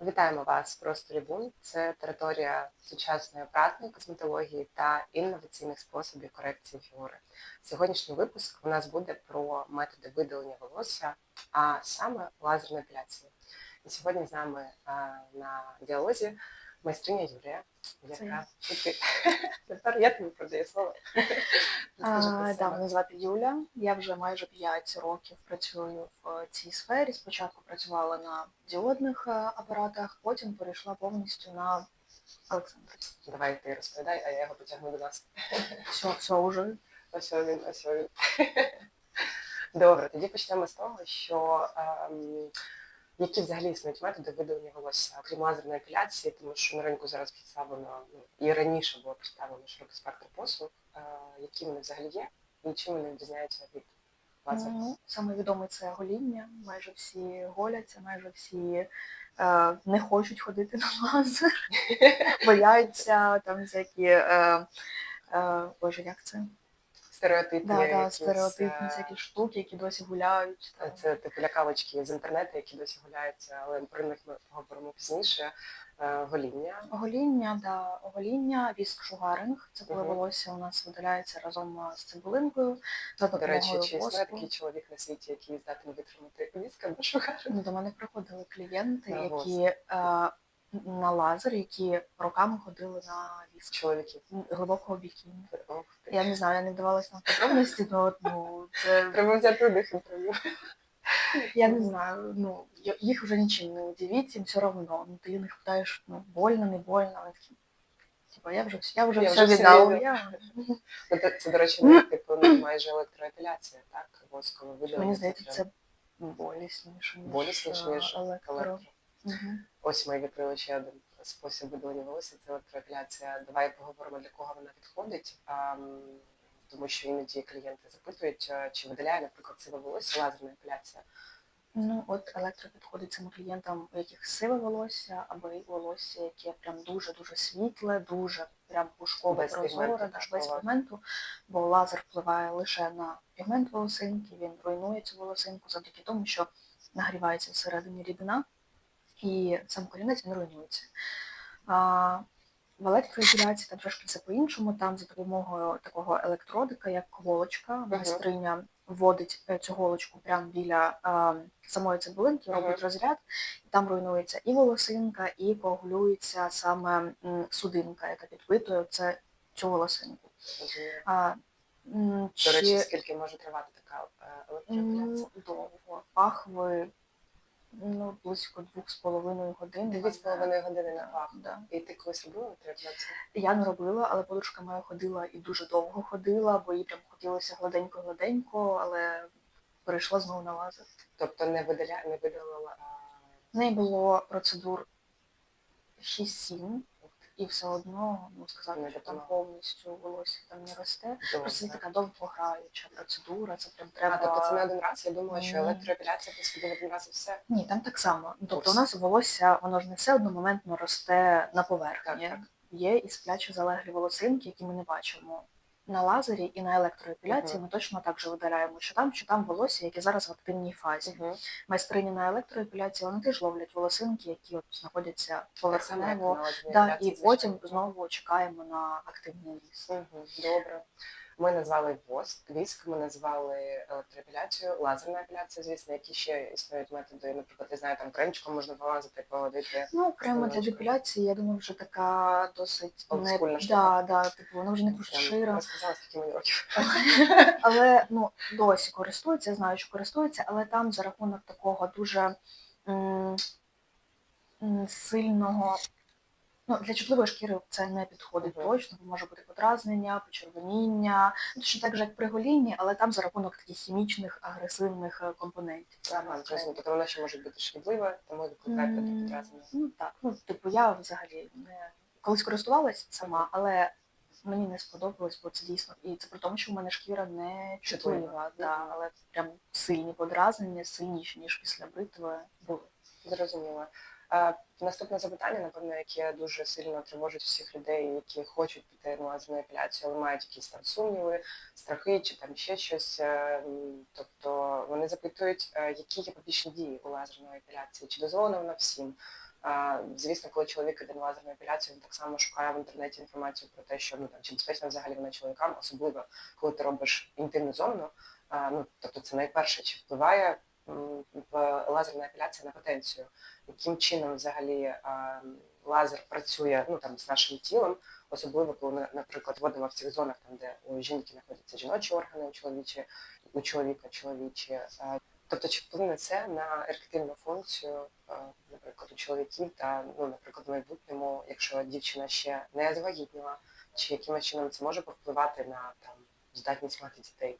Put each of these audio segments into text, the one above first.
Вітаємо вас просторі Бун. Це територія сучасної обратної косметології та інноваційних способів корекції фігури. Сьогоднішній випуск у нас буде про методи видалення волосся, а саме лазерну епіляцію. І сьогодні з нами на діалозі майстриня Юлія, яка тепер я тобі продаю слово. Да, мене звати Юля. Я вже майже 5 років працюю в цій сфері. Спочатку працювала на діодних е, апаратах, потім перейшла повністю на Олександр. Давай ти розповідай, а я його потягну до нас. Все, все уже. Ось він, ось він. Добре, тоді почнемо з того, що ем, які взагалі існують методи видалення волосся, окрім лазерної епіляції, тому що на ринку зараз представлено ну, і раніше було представлено широкий спектр послуг, які вони взагалі є, і чим вони відрізняються від лазеру. Ну, саме відоме це гоління. Майже всі голяться, майже всі е, не хочуть ходити на лазер, бояться там всякі. Е, е, Боже, як це? Стереотипні, Да, да, якісь, стереотипні е, всякі штуки, які досі гуляють. там. Це типу лякалочки з інтернету, які досі гуляються, але про них ми поговоримо пізніше. Е, Гоління. Огоління, да, огоління, віск шугаринг. Це коли Мгм. волосся у нас видаляється разом з цибулинкою за До речі, чи існує такий чоловік на світі, який здатний витримати віск або шугар? Ну, До мене приходили клієнти, На які е, на лазер, які роками ходили на віск Чоловіків. глибокого бікіні. Я не знаю, я не вдавалася на подробності, але ну, це Треба взяти у них інтерв'ю. я не знаю. Ну їх вже нічим не удивить, їм все одно. Ну ти їх питаєш, ну больно, не больно. Вони такі, Типа, я вже я вже Я все віддав. Я... Ну, Це, це, до речі, не типу ну, майже електроепіляція, так? Воскове видалення. Мені здається, це болісніше, ніж, болісніше, е, ніж електро. електро. Мгм. Ось ми відкрили ще один спосіб видалення волосся, це електроепіляція. Давай поговоримо, для кого вона підходить. А, тому що іноді клієнти запитують, чи видаляє, наприклад, сиве волосся лазерна епіляція. Ну, от електро підходить цим клієнтам, у яких сиве волосся, або й волосся, яке прям дуже-дуже світле, дуже прям пушкове, прозоре, без пігменту, бо лазер впливає лише на пігмент волосинки, він руйнує цю волосинку завдяки тому, що нагрівається всередині рідина, і сам корінець він руйнується. А, в електроізоляції там трошки все по-іншому. Там за допомогою такого електродика, як голочка, майстриня вводить е, цю голочку прямо біля е, самої цибулинки, робить Мгм. розряд, і там руйнується і волосинка, і коагулюється саме судинка, яка підпитує це, цю волосинку. Розумію. А, м, До чи- речі, скільки може тривати така е? Ну, довго. Пахви ну, близько двох з половиною годин. Дві з половиною години на вахту. да. І ти колись робила це? Я не робила, але подружка моя ходила і дуже довго ходила, бо їй прям хотілося гладенько-гладенько, але перейшла знову на лази. Тобто не видаля, не видалила. В неї було процедур 6-7, і все одно ну, сказати, Не що там повністю волосся там не росте. Думаю, Просто це така довгограюча процедура, це прям А, треба. тобто це не один раз. Я думала, що Ні. електроепіляція посвідчила один раз і все. Ні, там так само. Тобто у нас волосся, воно ж не все одномоментно росте на поверхні. Так, так. Є і сплячі залеглі волосинки, які ми не бачимо. На лазері і на електроепіляції Мгм. ми точно так же видаляємо, що там, що там волосся, яке зараз в активній фазі. Угу. Майстрині на електроепіляції вони теж ловлять волосинки, які от знаходяться поверхнево. Да, і потім знову чекаємо на активний ліс. Uh -huh. Добре. Ми назвали воск, віск, ми назвали електроепіляцію, лазерна епіляція, звісно, які ще існують методи. Наприклад, я знаю, там кремчиком можна полазити, поводити. Ну, окремо для депіляції, я думаю, вже така досить не да, да, типу, вона вже не пошира. розказала, скільки мені років. але ну досі користуються, я знаю, що користуються, але там за рахунок такого дуже м, м, сильного. Ну, для чутливої шкіри це не підходить Мгм. точно, бо може бути подразнення, почервоніння, точно так же, як при голінні, але там за рахунок таких хімічних агресивних е, компонентів. Ага, окремо. Тобто вона ще може бути шкідлива, тому викликає М, підразнення. Ну так, ну типу я взагалі не колись користувалась сама, але мені не сподобалось, бо це дійсно і це при тому, що в мене шкіра не Чутлива. чутлива, да, але прям сильні подразнення, сильніші ніж після бритви були. Зрозуміло. Е, Наступне запитання, напевно, яке дуже сильно тривожить всіх людей, які хочуть піти на лазерну епіляцію, але мають якісь там сумніви, страхи чи там ще щось. Е, Тобто вони запитують, е, які є побічні дії у лазерної епіляції, чи дозволено вона всім. Звісно, коли чоловік іде на лазерну епіляцію, він так само шукає в інтернеті інформацію про те, що ну там чи безпечно взагалі вона чоловікам, особливо коли ти робиш інтимну зону. Ну тобто, це найперше, чи впливає лазерна епіляція на потенцію, яким чином взагалі лазер працює ну там з нашим тілом, особливо коли ми, наприклад, вводимо в цих зонах, там де у жінки знаходяться жіночі органи, у чоловічі, у чоловіка чоловічі. Тобто, чи вплине це на еректильну функцію, е, наприклад, у чоловіків та, ну, наприклад, в майбутньому, якщо дівчина ще не завагітніла, чи якимось чином це може повпливати на там здатність мати дітей?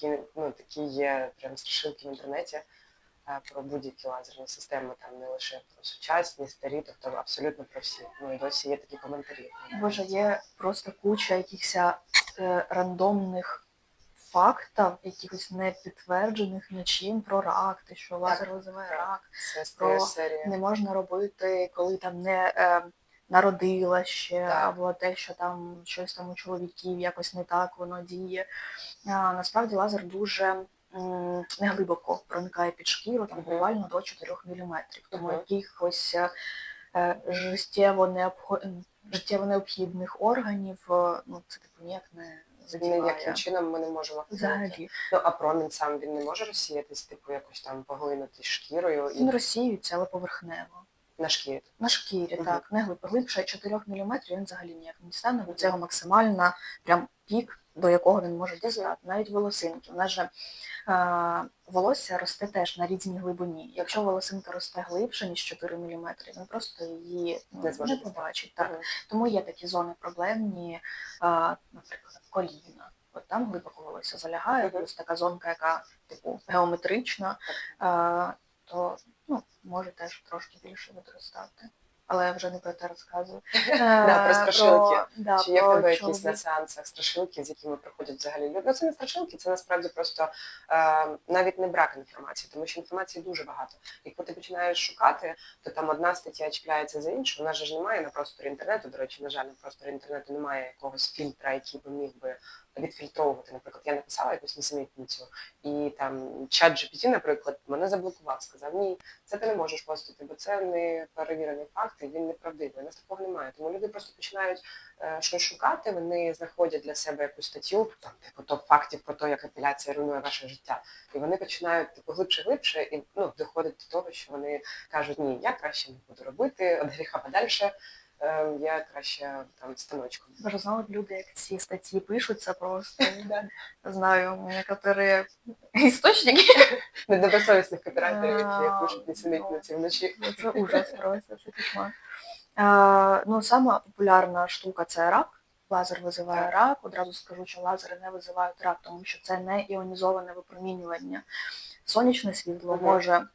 Такі, ну, такі є прям страшилки в інтернеті про будь-які лазерні системи, там не лише про сучасні, старі, тобто абсолютно про всі. Ну і досі є такі коментарі. Боже, є просто куча якихось е, рандомних фактів, якихось не підтверджених нічим про рак, те, що лазер визиває рак, Про не можна робити, коли там не е, народила ще, Так. або те, що там щось там у чоловіків якось не так воно діє. А, насправді лазер дуже неглибоко проникає під шкіру, там буквально до 4 мм. Тому якихось е, е, життєво, життєво необхідних органів, е, ну це типу ніяк не задіває. Ніяким чином ми не можемо. Взагалі. Ну а промінь сам він не може розсіятись, типу якось там поглинути шкірою і Він розсіюється, але поверхнево. На шкірі. На шкірі, так, не глиб, глибше 4 мм він взагалі ніяк не дістане, бо це його максимальна прям пік, до якого він може дістати. Навіть волосинки. У нас же е, волосся росте теж на рідній глибині. Якщо волосинка росте глибше, ніж 4 мм, він просто її ну, Не не побачить. Так. Мгм. Тому є такі зони проблемні, е, наприклад, коліна. От там глибоко волосся залягає, Мгм. плюс така зонка, яка типу геометрична, е, то ну, може теж трошки більше відростати. Але я вже не про те розказую. Да, про страшилки. да, Чи є в тебе якісь на сеансах страшилки, з якими приходять взагалі люди? Ну це не страшилки, це насправді просто е, навіть не брак інформації, тому що інформації дуже багато. І коли ти починаєш шукати, то там одна стаття чіпляється за іншу. У нас же ж немає на просторі інтернету. До речі, на жаль, на просторі інтернету немає якогось фільтра, який би міг би відфільтровувати. Наприклад, я написала якусь несемітницю, і там чат GPT, наприклад, мене заблокував, сказав, ні, це ти не можеш постити, бо це не перевірений факт, і він неправдивий. У нас такого немає. Тому люди просто починають е, щось шукати, вони знаходять для себе якусь статтю, там, типу, топ фактів про те, як апеляція руйнує ваше життя. І вони починають типу, глибше глибше і ну, доходить до того, що вони кажуть, ні, я краще не буду робити, від гріха подальше, я краще там станочком. Боже, люди, як ці статті пишуть, це просто знаю, некоторі істочники. Недобросовісних копірайтерів, які пишуть несемітниці вночі. Ну, Це ужас просто, це кошмар. Ну, сама популярна штука це рак. Лазер визиває рак. Одразу скажу, що лазери не визивають рак, тому що це не іонізоване випромінювання. Сонячне світло може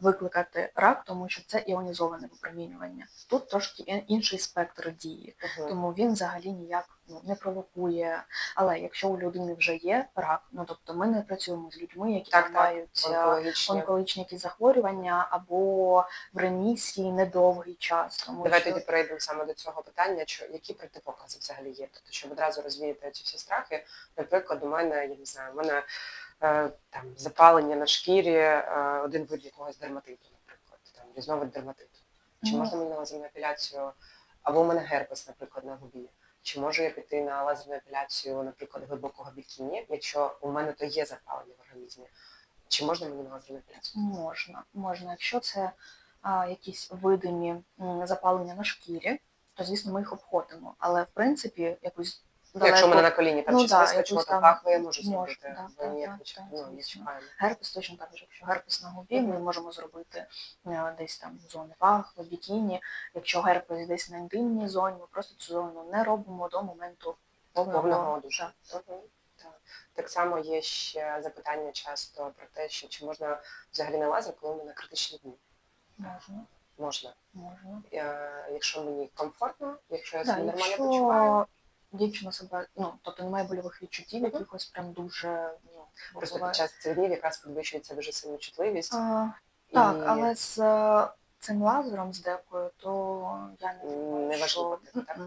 викликати рак, тому що це іонізоване випромінювання. Тут трошки інший спектр дії, Мгм. тому він взагалі ніяк ну, не провокує. Але якщо у людини вже є рак, ну тобто ми не працюємо з людьми, які Так, так, мають е, Онкологічні. онкологічні якісь захворювання або в ремісії недовгий час. Тому Давай що тоді перейдемо саме до цього питання, що які протипокази взагалі є. Тобто, щоб одразу розвіяти ці всі страхи. Наприклад, у мене, я не знаю, у мене е, там запалення на шкірі, е, один вид якогось дерматиту, наприклад, там різновид дерматиту. Чи можна мені на лазерну епіляцію, або у мене герпес, наприклад, на губі. Чи можу я піти на лазерну епіляцію, наприклад, глибокого бікіні, якщо у мене то є запалення в організмі? Чи можна мені на лазерну епіляцію? можна, можна. Якщо це а, якісь видимі запалення на шкірі, то звісно ми їх обходимо. Але в принципі якусь Ну, Якщо у мене на коліні там Ну, щось да, то там пахло, я можу зробити. да, так, ні, так, ну, чекаємо. герпес точно так же. Якщо герпес на губі, ми можемо зробити е, десь там зони пахви, бікіні. Якщо герпес десь на інтимній зоні, ми просто цю зону не робимо до моменту повного, Повного. Так. Само є ще запитання часто про те, що чи можна взагалі на лазер, коли ми на критичні дні. Можна, Можна. можна. Е, Якщо мені комфортно, якщо я Да, себе нормально якщо почуваю. Дівчина себе, ну тобто немає больових відчуттів, якихось прям дуже ну, Просто буває. під час цих якраз підвищується дуже сильна чутливість. А, і- Так, але з е, цим лазером з декою, то я не думаю, Неважливо, що... так?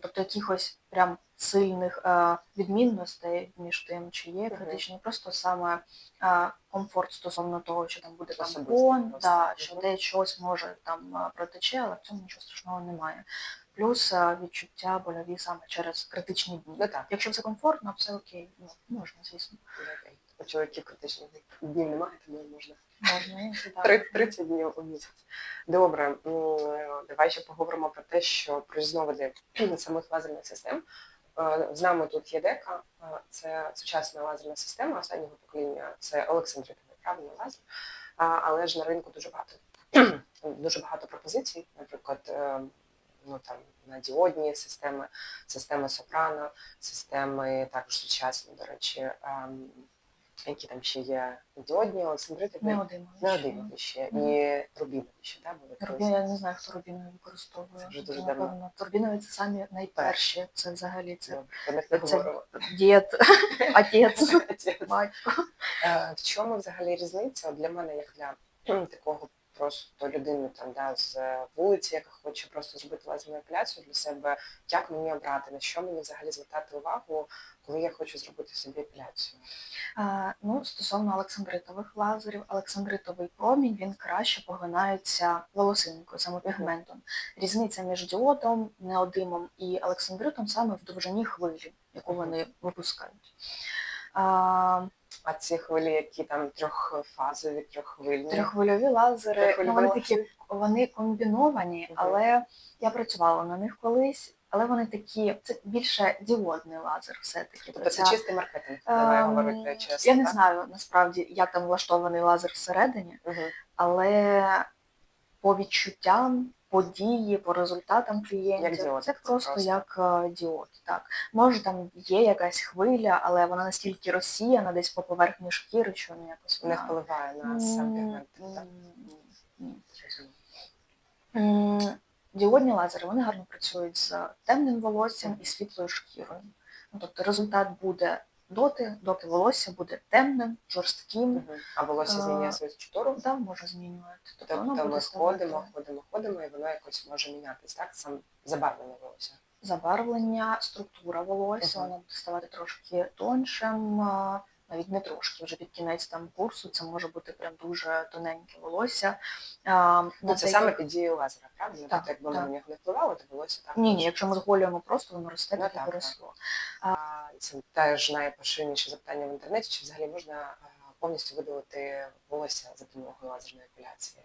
Тобто якихось прям сильних е, відмінностей між тим, чи є критичні, просто саме е, комфорт стосовно того, що там буде тампон, просто. да, що десь щось може там протече, але в цьому нічого страшного немає. Плюс е, відчуття больові саме через критичні дні. Ну так. Якщо все комфортно, все окей, ну, можна, звісно. У чоловіків критичних днів немає, тому можна Можна, так. Три- 30 днів у місяць. Добре, давай ще поговоримо про те, що про різновиди самих лазерних систем. Е, З нами тут є дека, е, це сучасна лазерна система останнього покоління, це Олександритовий правильно лазер. Але ж на ринку дуже багато дуже багато пропозицій, наприклад, е, ну там на діодні системи, системи Сопрано, системи також сучасні, до речі, ем, які там ще є діодні, один. Неодимові ще і рубінові ще, да, були колись? Я не знаю, хто рубінові використовує. Це вже дуже Це, давно. напевно, Рубінові це самі найперші. Це взагалі це не це- дід, отець, Отець. батько. Е, В чому взагалі різниця для мене, як для такого просто людини там да, з вулиці, яка хоче просто зробити лазерну епіляцію для себе, як мені обрати, на що мені взагалі звертати увагу, коли я хочу зробити собі епіляцію? А, ну, стосовно олександритових лазерів, олександритовий промінь він краще поглинається волосинкою, саме пігментом. Різниця між діодом, неодимом і олександритом саме в довжині хвилі, яку вони випускають. А, А ці хвилі, які там трьохфазові, трьоххвильні? Трьоххвильові лазери, ну, вони такі вони комбіновані, Мгм. але я працювала на них колись, але вони такі, це більше діодний лазер все-таки. Тобто це чистий маркетинг, давай Ем, говорити чесно. Я не так? знаю насправді, як там влаштований лазер всередині, Мгм. але по відчуттям, по дії, по результатам клієнтів, Як діод, це просто, просто. як е, діод. Так. Може там є якась хвиля, але вона настільки розсіяна десь по поверхні шкіри, що не якось Не впливає на сам пігмент. так? Діодні лазери вони гарно працюють з темним волоссям і світлою шкірою. Ну, тобто результат буде доти, доки волосся буде темним, жорстким, Угу. А волосся змінює свою структуру? да, може змінювати. Тобто Тобто ми ходимо, ходимо, ходимо, і воно якось може мінятись, так? Сам забарвлення волосся. забарвлення, структура волосся, угу. воно буде ставати трошки тоншим, навіть не трошки, вже під кінець там курсу це може бути прям дуже тоненьке волосся. А, Ну, це саме під дією лазера, правильно? Так, тобто, якби так. на нього не впливали, то волосся так. Ні, ні, якщо ми зголюємо просто, воно росте, Ну, так і так, виросло. А, Це теж найпоширеніше запитання в інтернеті, чи взагалі можна повністю видалити волосся за допомогою лазерної епіляції?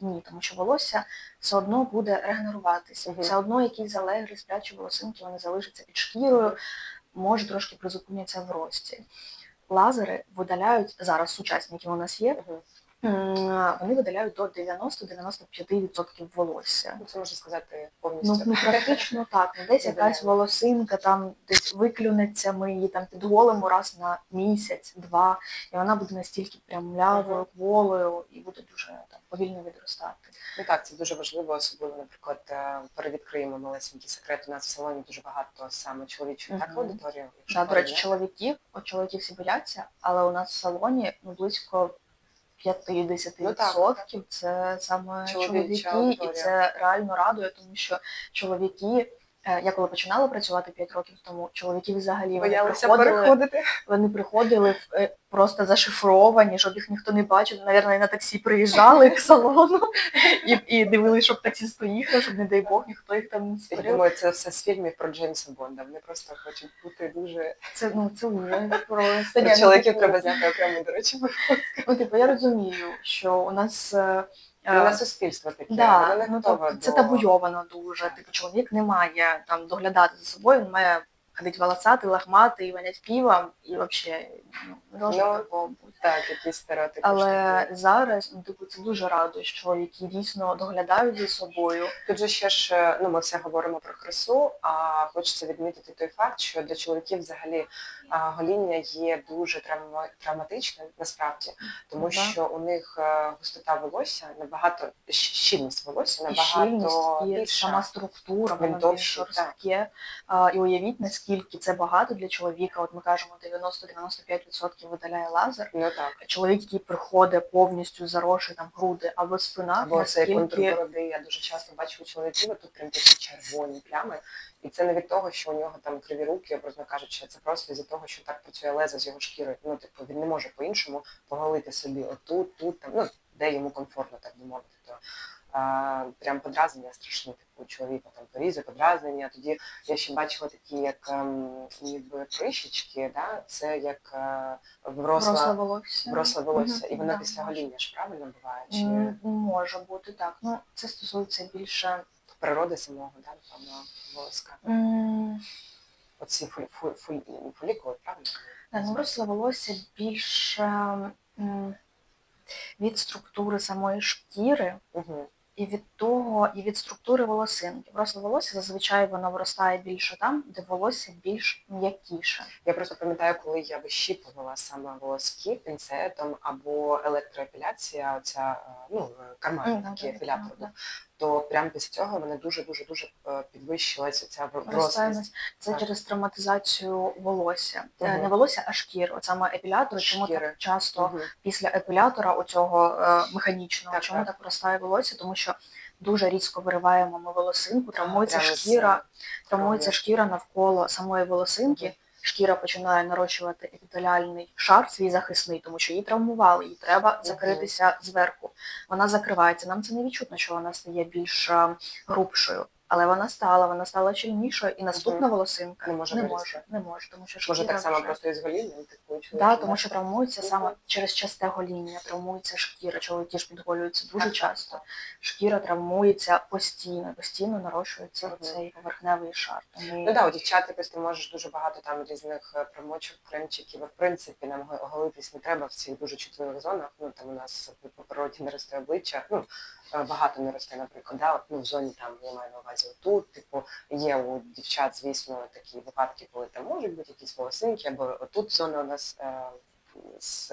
Ні, тому що волосся все одно буде регенеруватися. Мгм. Все одно якісь залегрі, сплячі волосинки, вони залишаться під шкірою, може трошки призупиняться в рості. Лазери видаляють зараз сучасні, які у нас є, вони видаляють до 90-95% волосся. Ну, це можна сказати Ну, повністю. ну практично так. Ну, Десь якась волосинка там десь виклюнеться, ми її там підголимо раз на місяць, два, і вона буде настільки прям млявою, кволою і буде дуже там повільно відростати. Ну так, це дуже важливо, особливо, наприклад, е, перевідкриємо малесенький секрет. У нас в салоні дуже багато саме чоловічої так аудиторії. Да, до речі, чоловіків, от чоловіків всі бояться, але у нас в салоні ну, близько 50% Ну, це саме Чоловіча чоловіки, і це реально радує, тому що чоловіки. Е, Я коли починала працювати 5 років тому, чоловіки взагалі вони приходили, переходити. вони приходили в- е, просто зашифровані, щоб їх ніхто не бачив. Навірно, і на таксі приїжджали к салону і, і дивилися, щоб таксіст поїхав, щоб, не дай Бог, ніхто їх там не Я думаю, це все з фільмів про Джеймса Бонда. Вони просто хочуть бути дуже Це ну це вже просто Про чоловіків треба зняти окремо, до речі. Ну, типу, я розумію, що у нас е, У суспільство таке, да, але не ну, готове тобто, це до- табуйовано дуже. Типу, чоловік не має там доглядати за собою, він має ходити волосати, лахмати і ванять півом, і взагалі ну, не Ну. Так, якісь стереотипи. Але зараз ну, типу, це дуже радує, що чоловіки дійсно доглядають за собою. Тут же ще ж, ну ми все говоримо про красу, а хочеться відмітити той факт, що для чоловіків взагалі гоління є дуже травма- травматичним насправді, тому Ну, що у них е, густота волосся набагато щільність волосся набагато і більша. сама структура, вона більш жорстке. І уявіть, наскільки наскільки це багато для чоловіка. От ми кажемо, 90-95% видаляє лазер. Ну так. Чоловік, який приходить повністю заросший там груди або спина, Або цей контур бороди. Я дуже часто бачу у чоловіків, тут прям такі червоні плями. І це не від того, що у нього там криві руки, образно кажучи, це просто із-за того, що так працює лезо з його шкірою. Ну, типу, він не може по-іншому поголити собі отут, тут, там, ну, де йому комфортно, так би мовити. То, прям подразнення страшні, типу, у чоловіка там порізи, подразнення. Тоді я ще бачила такі, як ем, ніби прищечки, да? це як е, вросла волосся. вросла волосся, Мгм, і воно да, після гоління ж правильно буває? Чи Може бути так. Ну, це стосується більше. природи самого, да, напевно, волоска? м, Оці фолі, фолі, фолікули, правильно? Да, ну, вросле волосся більше від структури самої шкіри Угу. І від того, і від структури волосинки. Просто волосся зазвичай воно виростає більше там, де волосся більш м'якіше. Я просто пам'ятаю, коли я вищіпувала саме волоски пінцетом або електроепіляція, ця е, ну Мгм, такий епілятор то прямо після цього мене дуже дуже дуже е, підвищилася ця врослість. Це Так. через травматизацію волосся. Мгм. Не волосся, а шкір. От саме епілятор, чому так часто Мгм. після епілятора оцього е, механічного, Так, чому так. так виростає волосся? Тому що дуже різко вириваємо ми волосинку, травмується шкіра, травмується шкіра навколо самої волосинки. Мгм. Шкіра починає нарощувати епітеліальний шар свій захисний, тому що її травмували, їй треба закритися зверху. Вона закривається. Нам це не відчутно, що вона стає більш е, грубшою. Але вона стала, вона стала щільнішою, і наступна волосинка Не може не може, не може, тому що шкіра Може так само вже- просто із голінням, типу, Да, тому що травмується Мгм. саме через часте гоління, травмується шкіра, чоловіки ж підголюються дуже Так, часто. Шкіра травмується постійно, постійно нарощується Мгм. цей поверхневий шар. Тому Ну да, у дівчат якось ти можеш дуже багато там різних е, примочок, кремчиків. І, В принципі, нам го- голитись не треба в цих дуже чутливих зонах. Ну там у нас по природі не росте обличчя. Ну е, багато не росте, наприклад, да, от, ну, в зоні там я маю на увазі отут. Типу, є у дівчат, звісно, такі випадки, коли там можуть бути якісь волосинки, або отут зона у нас е, з.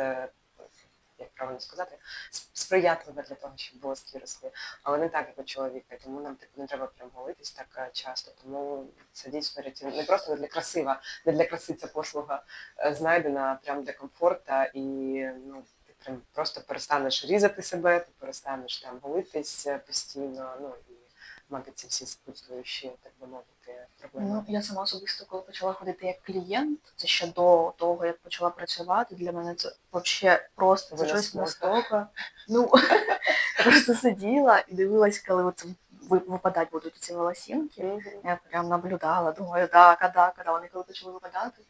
Як правильно сказати, сприятлива для того, щоб волоски росли, але не так, як у чоловіка, тому нам типу не треба прям голитись так е, часто. Тому це дійсно. Не просто не для красива, не для краси ця послуга е, знайдена, а прям для комфорта і ну. Прям просто перестанеш різати себе, ти перестанеш там голитись е, постійно, ну мати ці всі супутствуючі, так би мовити, проблеми. Ну, я сама особисто, коли почала ходити як клієнт, це ще до того, як почала працювати, для мене це взагалі просто це щось настільки. Ну, просто сиділа і дивилась, коли оце випадати будуть ці волосінки. Мгм. Я прям наблюдала, думаю, да, когда, когда вони коли почали випадати.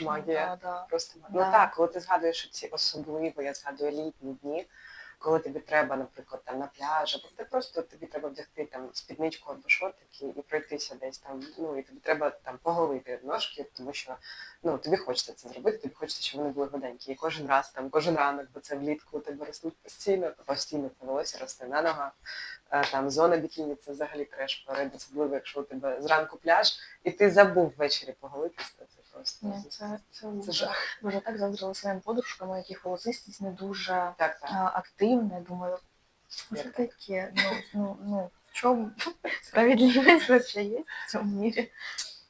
Магія. Да, да. Просто ну Да. так, коли ти згадуєш ці особливо, я згадую літні дні, коли тобі треба, наприклад, там на пляж, або ти просто тобі треба вдягти там спідничку або шортики і пройтися десь там. Ну і тобі треба там поголити ножки, тому що ну тобі хочеться це зробити, тобі хочеться, щоб вони були гладенькі. І кожен раз там, кожен ранок, бо це влітку у тебе ростуть постійно, постійно це волосся росте на ногах. Е, Там зона бікіні це взагалі треш перед, особливо, якщо у тебе зранку пляж, і ти забув ввечері поголитись, це просто Ні, це, це, це жах. дуже так заздрила своїм подружкам, у яких волосистість не дуже Так, так. а, активна. Я Думаю, що таке? Ну, ну, ну, в чому справедливість вообще є в цьому мірі?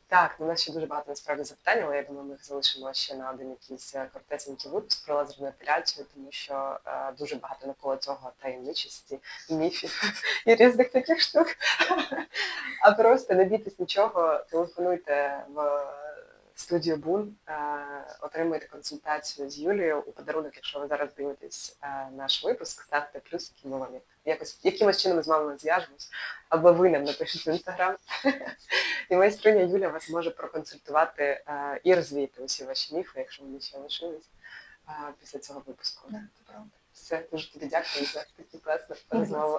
Так, у нас ще дуже багато насправді запитань, але я думаю, ми їх залишимо ще на один якийсь е, коротесенький випуск про лазерну епіляцію, тому що е, дуже багато навколо цього таємничості, міфів і різних таких штук. А просто не бійтесь нічого, телефонуйте в студію Бун, е, отримуйте консультацію з Юлією у подарунок, якщо ви зараз дивитесь е, наш випуск, ставте плюсики, ми вам якось якимось чином з вами зв'яжемось, або ви нам напишіть в інстаграм. І майстриня Юля вас може проконсультувати е, і розвіяти усі ваші міфи, якщо вони ще лишились після цього випуску. Все, дуже тобі дякую за таку класну розмову.